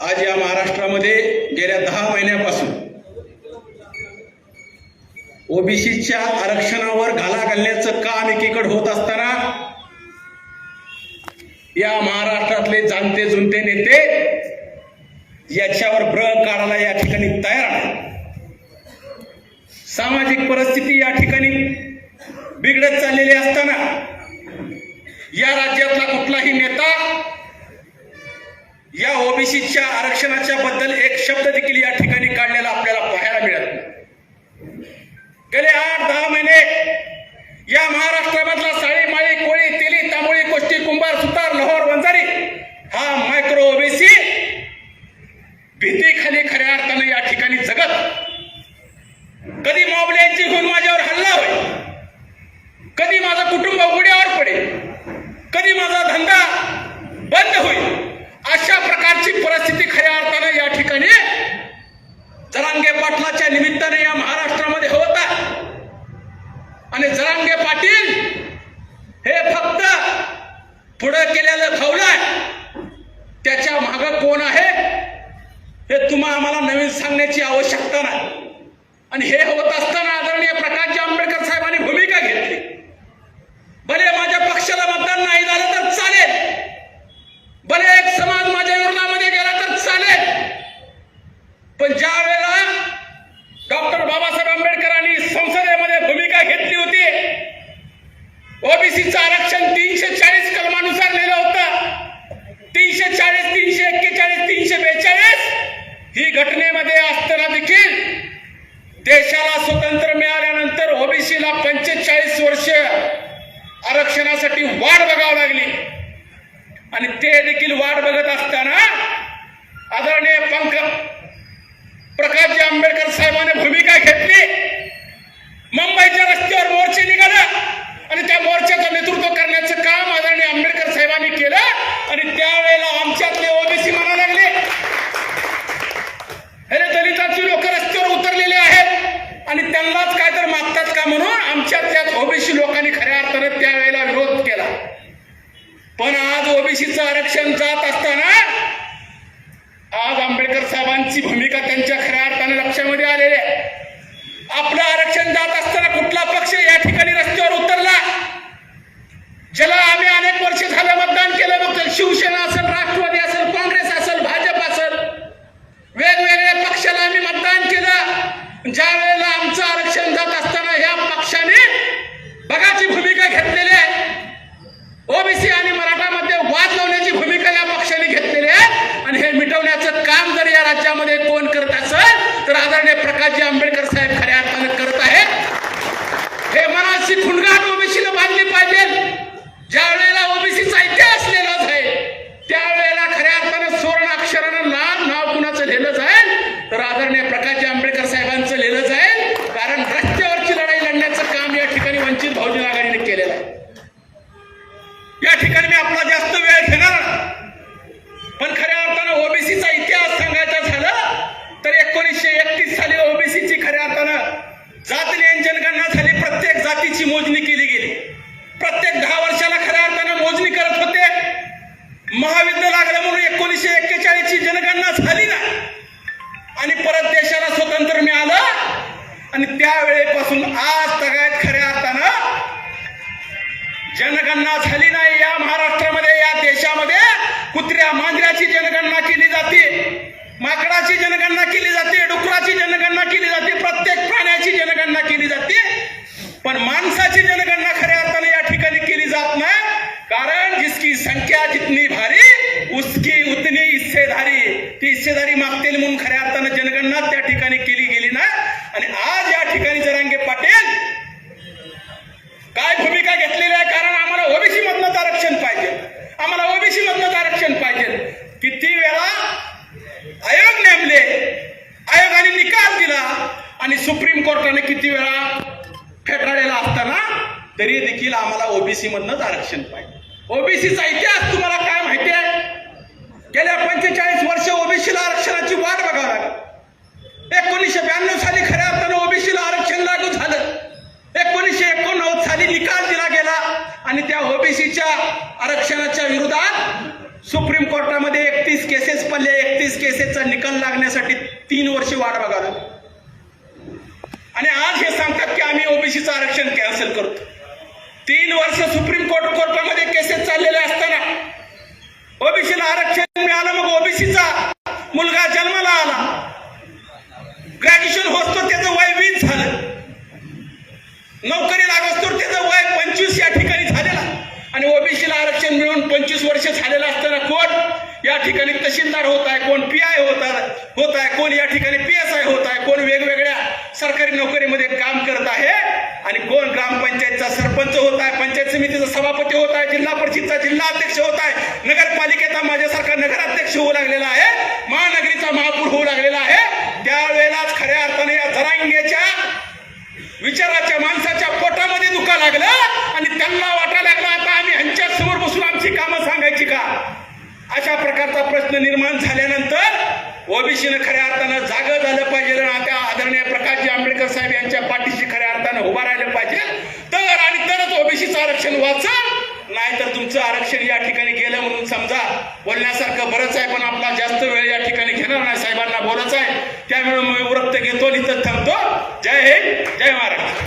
आज या महाराष्ट्रामध्ये गेल्या दहा महिन्यापासून ओबीसीच्या आरक्षणावर घाला घालण्याचं काम एकीकडे होत असताना या महाराष्ट्रातले जाणते जुनते नेते याच्यावर ब्र काढायला या ठिकाणी तयार आहे सामाजिक परिस्थिती या ठिकाणी बिघडत चाललेली असताना या राज्यातला कुठलाही नेता या ओबीसीच्या आरक्षणाच्या बद्दल एक शब्द देखील या ठिकाणी काढलेला आपल्याला पाहायला मिळत नाही. गेले आठ दहा महिने या महाराष्ट्रामधला साळी माळी कोळी तेली तांबोळी कोष्टी कुंभार सुतार लोहोर वंजारी हा मायक्रो ओबीसी भीतीखाली खऱ्या अर्थानं या ठिकाणी जगत. कधी मॉबल्यांची घेऊन माझ्यावर हल्ला होईल? कधी माझं कुटुंब उघड्यावर पडेल? कधी माझा धंदा बंद होईल अशा प्रकारची परिस्थिती खऱ्या अर्थानं या ठिकाणी जरांगे दिनाच्या निमित्ताने या महाराष्ट्रामध्ये होत आहे. आणि जरांगे पाटील हे फक्त पुढं केलेलं फावलं आहे. त्याच्या मागं कोण आहे हे तुम्हा आम्हाला नवीन सांगण्याची आवश्यकता नाही. आणि हे होत असताना आदरणीय प्रकाशजी आंबेडकर साहेब भूमिका घेतली भले माझ्या पक्षाला मतदान नाही झालं तर चालेल भले एक समाज माझ्या विरोधामध्ये गेला तर चालेल पण ज्या वेळेला डॉक्टर बाबासाहेब आंबेडकरांनी संसदेमध्ये भूमिका घेतली होती ओबीसीचं आरक्षण तीनशे चाळीस कलमानुसार लिहिलं होतं. तीनशे चाळीस तीनशे एक्केचाळीस तीनशे बेचाळीस ही घटनेमध्ये असताना देखील. देशाला स्वतंत्र मिळाल्यानंतर ओबीसीला पंचेचाळीस वर्ष आरक्षणासाठी वाट बघावी लागली. आणि ते देखील वाट बघत असताना आदरणीय पंख प्रकाशजी आंबेडकर साहेबांनी भूमिका घेतली. मुंबईच्या रस्त्यावर मोर्चे निघालं. आणि त्या मोर्चाचं नेतृत्व करण्याचं काम आदरणीय आंबेडकर साहेबांनी केलं आणि त्यावेळेला आमच्यातले ओबीसी म्हणा लागले. अरे दलितांची लोक रस्त्यावर उतरलेले आहेत आणि त्यांनाच काय तर मागतात का म्हणून आमच्या त्यात ओबीसी लोकांनी खऱ्या अर्थानं त्यावेळेला विरोध केला. पण आज ओबीसीचं आरक्षण जात असताना आज आंबेडकर साहेबांची भूमिका त्यांच्या खऱ्या अर्थाने लक्षामध्ये आलेली आहे. आपलं आरक्षण जात असताना कुठला पक्ष या ठिकाणी रस्त्यावर उतरला ज्याला आम्ही अनेक वर्ष झालं मतदान केलं मग शिवसेना असेल राष्ट्रवादी असेल काँग्रेस असेल भाजप असेल वेगवेगळ्या पक्षाला आम्ही मतदान केलं. ज्या वेळेला आमचं आरक्षण जात असताना ह्या पक्षाने बघाची भूमिका घेतलेली आहे. ओबीसी आणि मराठामध्ये वाद लावण्याची भूमिका या पक्षाने घेतलेली आहे. आणि हे मिटवण्याचं काम जर या राज्यामध्ये कोण करत असेल तर आदरणीय प्रकाशजी आंबेडकर बहुजन आघाडीने केलेला आहे. या ठिकाणी मी आपला जास्त वेळ घेणार. पण खऱ्या अर्थानं ओबीसीचा इतिहास सांगायचा झाला तर एकोणीसशे एकतीस साली ओबीसीची खऱ्या अर्थानं जात जनगणना झाली प्रत्येक जातीची मोजणी केली गेली. प्रत्येक दहा वर्षाला खऱ्या अर्थानं मोजणी करत होते. महायुद्ध लागलं म्हणून एकोणीसशे एक्केचाळीस ची जनगणना झाली ना. आणि परत देशाला स्वतंत्र मिळालं. आणि त्यावेळेपासून आज तगायत खऱ्या अर्थानं जनगणना झाली नाही. या महाराष्ट्रामध्ये, या देशामध्ये कुत्र्या मांजऱ्याची जनगणना केली जाते. माकडाची जनगणना केली जाते. डुकराची जनगणना केली जाते. प्रत्येक प्राण्याची जनगणना केली जाते. पण माणसाची जनगणना खऱ्या अर्थाने या ठिकाणी केली जात नाही. कारण जिसकी संख्या जितनी भारी, उसकी उतनी हिस्सेदारी ती हिस्सेदारी मागतील म्हणून खऱ्या अर्थानं जनगणना त्या ठिकाणी केली आणि सुप्रीम कोर्टाने किती वेळा फेटाळलेला असताना तरी देखील आम्हाला ओबीसी मधनच आरक्षण पाहिजे. ओबीसीचा इतिहास तुम्हाला काय माहिती आहे? गेल्या पंचेचाळीस वर्ष ओबीसीला आरक्षणाची वाट बघावी लागली. एकोणीसशे ब्याण्णव साली खऱ्या अर्थानं ओबीसीला आरक्षण लागू झालं. एकोणीसशे एकोणनव्वद साली निकाल दिला गेला आणि त्या ओबीसीच्या आरक्षणाच्या विरोधात सुप्रीम कोर्टामध्ये एकतीस केसेस पडले. एकतीस केसेसचा निकाल लागण्यासाठी तीन वर्ष वाट बघावी आणि आज हे सांगतात की आम्ही ओबीसीचं आरक्षण कॅन्सल करतो. तीन वर्ष सुप्रीम कोर्ट कोर्टामध्ये केसेस चाललेल्या असताना ओबीसीला आरक्षण मिळालं मग ओबीसीचा मुलगा जन्माला आला. ग्रॅज्युएशन होतो त्याचं वय वीस झालं. नोकरी लागत त्याचं वय पंचवीस या ठिकाणी झालेला. आणि ओबीसीला आरक्षण मिळून पंचवीस वर्ष झालेलं असताना कोण या ठिकाणी तहसीलदार होत आहे कोण पी आय होत आहे होत आहे कोण या ठिकाणी पी एस आय होत आहे कोण वेगवेगळ्या सरकारी नोकरीमध्ये काम करत आहे आणि कोण ग्रामपंचायतचा सरपंच होत आहे पंचायत समितीचा सभापती होत आहे जिल्हा परिषदचा जिल्हा अध्यक्ष होत आहे नगरपालिकेचा माझ्यासारखा नगराध्यक्ष होऊ लागलेला आहे महानगरीचा महापूर होऊ लागलेला आहे त्यावेळेलाच खऱ्या अर्थाने या जरांगेच्या विचाराच्या माणसाच्या पोटामध्ये दुखा लागलं आणि त्यांना वाटा लागला आता आम्ही ह्यांच्या समोर बसून आमची कामं सांगायची का? अशा प्रकारचा प्रश्न निर्माण झाल्यानंतर ओबीसीनं खऱ्या अर्थानं जागं झालं पाहिजे आणि आता आदरणीय प्रकाशजी आंबेडकर साहेब यांच्या पाठीशी खऱ्या अर्थानं उभा राहिलं पाहिजे. तर आणि तरच ओबीसीचं आरक्षण वाचन नाहीतर तुमचं आरक्षण या ठिकाणी गेलं म्हणून समजा बोलण्यासारखं बरंच आहे पण आपला जास्त वेळ या ठिकाणी घेणार नाही साहेबांना बोलायचं आहे. त्यामुळे मी वृत्त घेतो आणि इथं थांबतो जय हिंद जय महाराष्ट्र.